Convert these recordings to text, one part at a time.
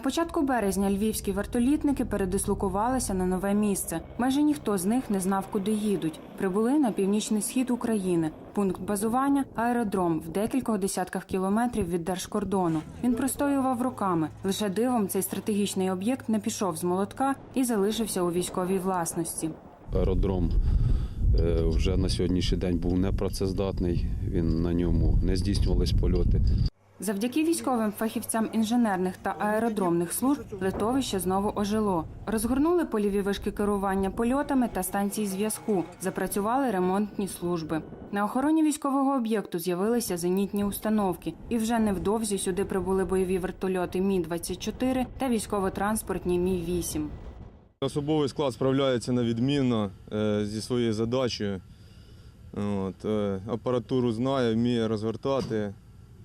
початку березня львівські вертолітники передислокувалися на нове місце. Майже ніхто з них не знав, куди їдуть. Прибули на північний схід України. Пункт базування аеродром в декількох десятках кілометрів від держкордону. Він простоював роками. Лише дивом цей стратегічний об'єкт не пішов з молотка і залишився у військовій власності. Аеродром е, вже на сьогоднішній день був непрацездатний, він на ньому не здійснювались польоти. Завдяки військовим фахівцям інженерних та аеродромних служб литовище знову ожило. Розгорнули польові вишки керування польотами та станції зв'язку. Запрацювали ремонтні служби. На охороні військового об'єкту з'явилися зенітні установки, і вже невдовзі сюди прибули бойові вертольоти Мі 24 та військово-транспортні Мі 8 Особовий склад справляється на відмінно е, зі своєю задачею. От, е, апаратуру знає, вміє розвертати,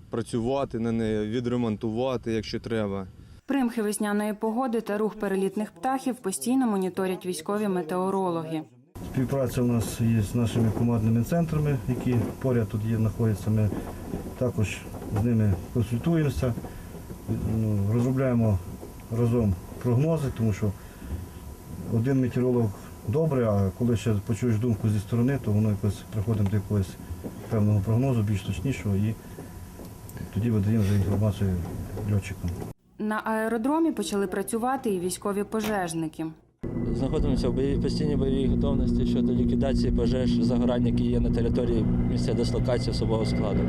працювати на неї, відремонтувати, якщо треба. Примхи весняної погоди та рух перелітних птахів постійно моніторять військові метеорологи. Співпраця у нас є з нашими командними центрами, які поряд тут є, знаходяться. Ми також з ними консультуємося, ну, розробляємо разом прогнози, тому що один метеоролог добре, а коли ще почуєш думку зі сторони, то воно якось приходимо до якогось певного прогнозу, більш точнішого, і тоді видаємо вже інформацію льотчикам. На аеродромі почали працювати і військові пожежники. Знаходимося в бойовій постійній бойовій готовності щодо ліквідації пожеж загорань, які є на території місця дислокації особового складу.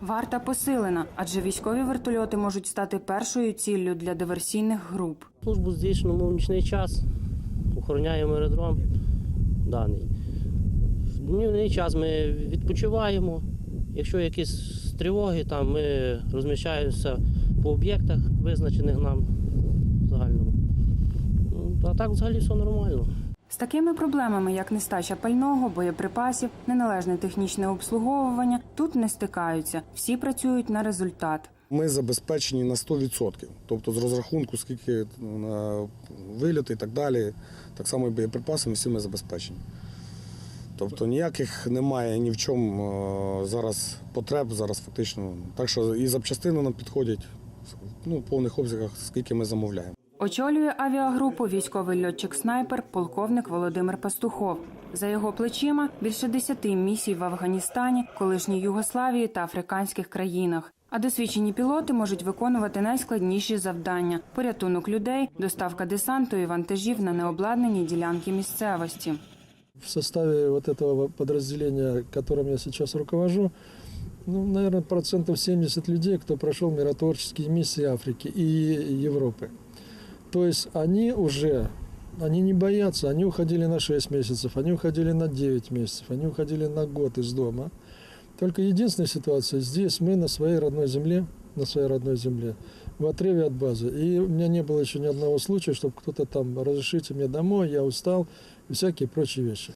Варта посилена, адже військові вертольоти можуть стати першою ціллю для диверсійних груп. Службу здійснюємо в нічний час, охороняємо аеродром даний. В днівний час ми відпочиваємо. Якщо якісь тривоги, там ми розміщаємося по об'єктах, визначених нам в загальному. Ну, А так взагалі все нормально. З такими проблемами, як нестача пального, боєприпасів, неналежне технічне обслуговування, тут не стикаються. Всі працюють на результат. Ми забезпечені на 100%. Тобто з розрахунку, скільки на вильоти і так далі, так само і боєприпасами всі ми забезпечені. Тобто ніяких немає ні в чому е, зараз потреб, зараз фактично. Так що і запчастини нам підходять ну, в повних обсягах, скільки ми замовляємо. Очолює авіагрупу військовий льотчик-снайпер полковник Володимир Пастухов. За його плечима більше десяти місій в Афганістані, колишній Югославії та африканських країнах. А досвідчені пілоти можуть виконувати найскладніші завдання: порятунок людей, доставка десанту і вантажів на необладнані ділянки місцевості. в составе вот этого подразделения, которым я сейчас руковожу, ну, наверное, процентов 70 людей, кто прошел миротворческие миссии Африки и Европы. То есть они уже, они не боятся, они уходили на 6 месяцев, они уходили на 9 месяцев, они уходили на год из дома. Только единственная ситуация, здесь мы на своей родной земле, на своей родной земле, в отрыве от базы. И у меня не было еще ни одного случая, чтобы кто-то там, разрешите мне домой, я устал, и всякие прочие вещи.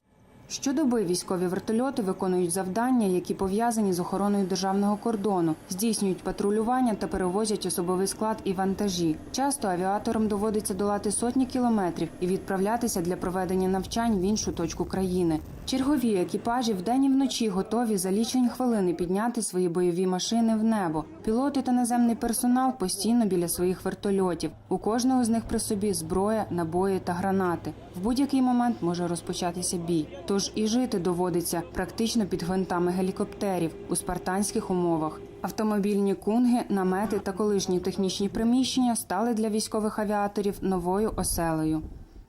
Щодоби військові вертольоти виконують завдання, які пов'язані з охороною державного кордону, здійснюють патрулювання та перевозять особовий склад і вантажі. Часто авіаторам доводиться долати сотні кілометрів і відправлятися для проведення навчань в іншу точку країни. Чергові екіпажі вдень і вночі готові за лічені хвилини підняти свої бойові машини в небо. Пілоти та наземний персонал постійно біля своїх вертольотів. У кожного з них при собі зброя, набої та гранати. В будь-який момент може розпочатися бій. Тож і жити доводиться практично під гвинтами гелікоптерів у спартанських умовах. Автомобільні кунги, намети та колишні технічні приміщення стали для військових авіаторів новою оселею.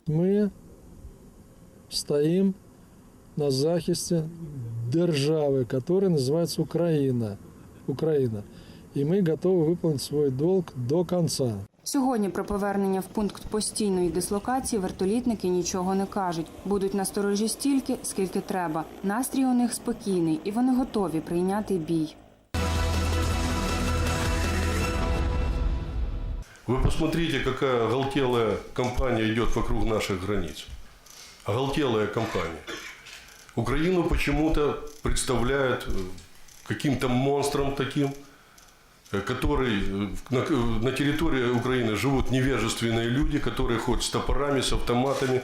Ми стоїмо на захисті держави, яка називається Україна. Україна. І ми готові виконати свій долг до кінця. Сьогодні про повернення в пункт постійної дислокації вертолітники нічого не кажуть. Будуть на сторожі стільки, скільки треба. Настрій у них спокійний, і вони готові прийняти бій. Вы посмотрите, какая оголтелая компания идет вокруг наших границ. Оголтелая компания. Украину почему-то представляют э, каким-то монстром таким, э, который э, на, на территории Украины живут невежественные люди, которые ходят с топорами, с автоматами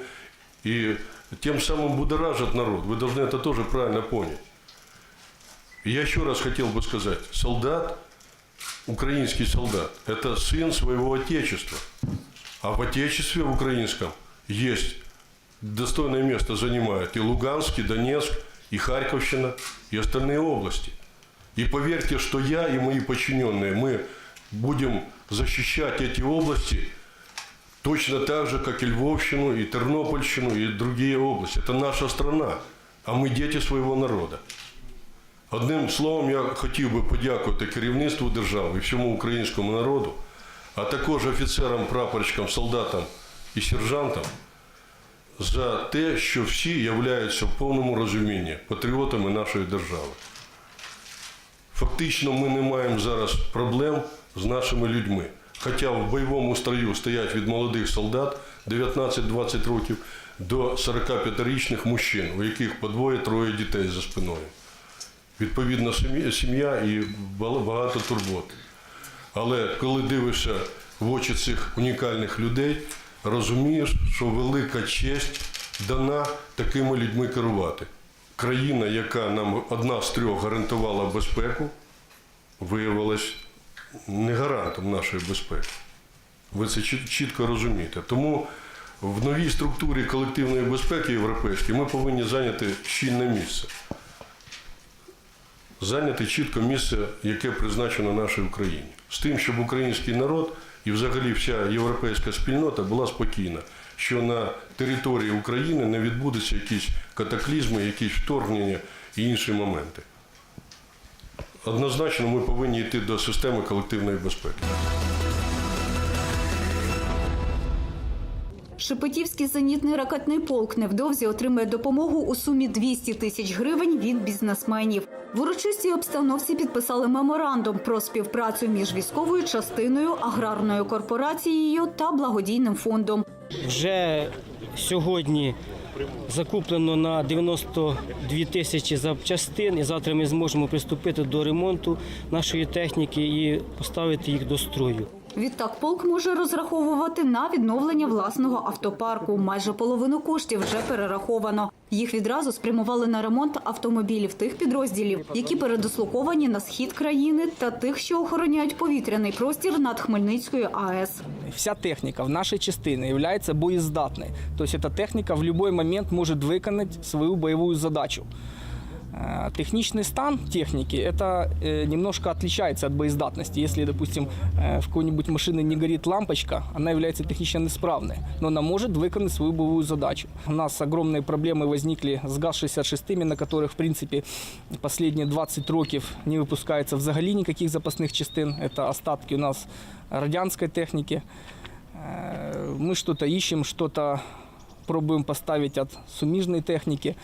и тем самым будоражат народ. Вы должны это тоже правильно понять. Я еще раз хотел бы сказать, солдат украинский солдат – это сын своего отечества. А в отечестве в украинском есть достойное место занимает и Луганск, и Донецк, и Харьковщина, и остальные области. И поверьте, что я и мои подчиненные, мы будем защищать эти области точно так же, как и Львовщину, и Тернопольщину, и другие области. Это наша страна, а ми діти свого народу. Одним словом, я хотів би подякувати керівництву держави і всьому українському народу, а також офіцерам, прапорщикам, солдатам і сержантам за те, що всі являються в повному розумінні патріотами нашої держави. Фактично, ми не маємо зараз проблем з нашими людьми. Хоча в бойовому строю стоять від молодих солдат 19-20 років до 45-річних мужчин, у яких по двоє-троє дітей за спиною. Відповідна сім'я- і багато турбот. Але коли дивишся в очі цих унікальних людей, розумієш, що велика честь дана такими людьми керувати. Країна, яка нам одна з трьох гарантувала безпеку, виявилась не гарантом нашої безпеки. Ви це чітко розумієте. Тому в новій структурі колективної безпеки європейської ми повинні зайняти щільне місце. Зайняти чітко місце, яке призначено нашій Україні. З тим, щоб український народ і взагалі вся європейська спільнота була спокійна, що на території України не відбудуться якісь катаклізми, якісь вторгнення і інші моменти. Однозначно, ми повинні йти до системи колективної безпеки. Шепетівський зенітний ракетний полк невдовзі отримає допомогу у сумі 200 тисяч гривень від бізнесменів. В урочистій обстановці підписали меморандум про співпрацю між військовою частиною, аграрною корпорацією та благодійним фондом. Вже сьогодні закуплено на 92 тисячі запчастин, і завтра ми зможемо приступити до ремонту нашої техніки і поставити їх до строю. Відтак полк може розраховувати на відновлення власного автопарку. Майже половину коштів вже перераховано. Їх відразу спрямували на ремонт автомобілів тих підрозділів, які передислоковані на схід країни, та тих, що охороняють повітряний простір над Хмельницькою АЕС. Вся техника в нашей частине является боездатной. То есть эта техника в любой момент может выполнить свою боевую задачу. Э, Техничный стан техники это э, немножко отличается от боездатности. Если, допустим, э, в какой-нибудь машины не горит лампочка, она является технично неисправной, но она может выполнить свою боевую задачу. У нас огромные проблемы возникли с ГАЗ-66, на которых, в принципе, последние 20 років не выпускается взагалі никаких запасных частин. Это остатки у нас радянской техники. Э, Мы что-то ищем, что-то пробуем поставить от суміжной техники.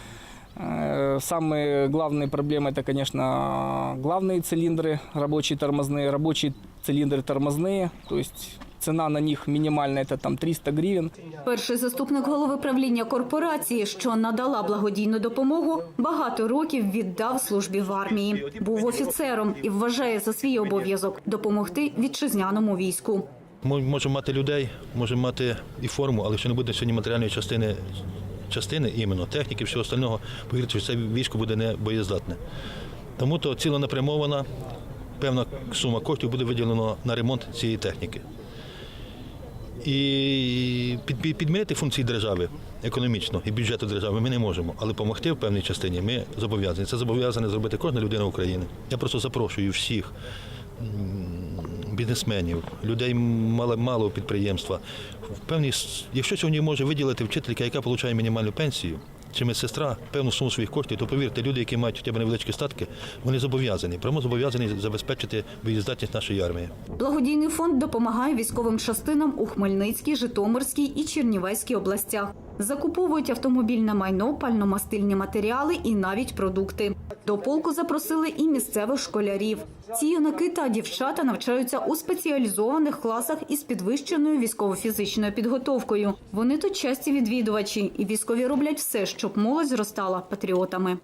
Э, Самые главные проблемы это, конечно, главные цилиндры, рабочие тормозные, рабочие цилиндры тормозные. То есть цена на них минимальная, это там 300 гривен. Перший заступник голови правління корпорації, що надала благодійну допомогу, багато років віддав службі в армії. Був офіцером і вважає за свій обов'язок допомогти вітчизняному війську. Ми можемо мати людей, можемо мати і форму, але якщо не буде сьогодні матеріальної частини, частини іменно техніки, всього остального, повірте, що це військо буде не боєздатне. Тому то ціленапрямована певна сума коштів буде виділено на ремонт цієї техніки. І під, під- підмінити функції держави економічно і бюджету держави ми не можемо, але допомогти в певній частині ми зобов'язані. Це зобов'язана зробити кожна людина України. Я просто запрошую всіх бізнесменів, людей мало, малого підприємства. С- якщо сьогодні може виділити вчителька, яка отримує мінімальну пенсію, чи медсестра певну суму своїх коштів, то повірте, люди, які мають хоча б невеличкі статки, вони зобов'язані. Прямо зобов'язані забезпечити боєздатність нашої армії. Благодійний фонд допомагає військовим частинам у Хмельницькій, Житомирській і Чернівецькій областях. Закуповують автомобільне майно, пальномастильні матеріали і навіть продукти. До полку запросили і місцевих школярів. Ці юнаки та дівчата навчаються у спеціалізованих класах із підвищеною військово-фізичною підготовкою. Вони тут часті відвідувачі, і військові роблять все, щоб молодь зростала патріотами.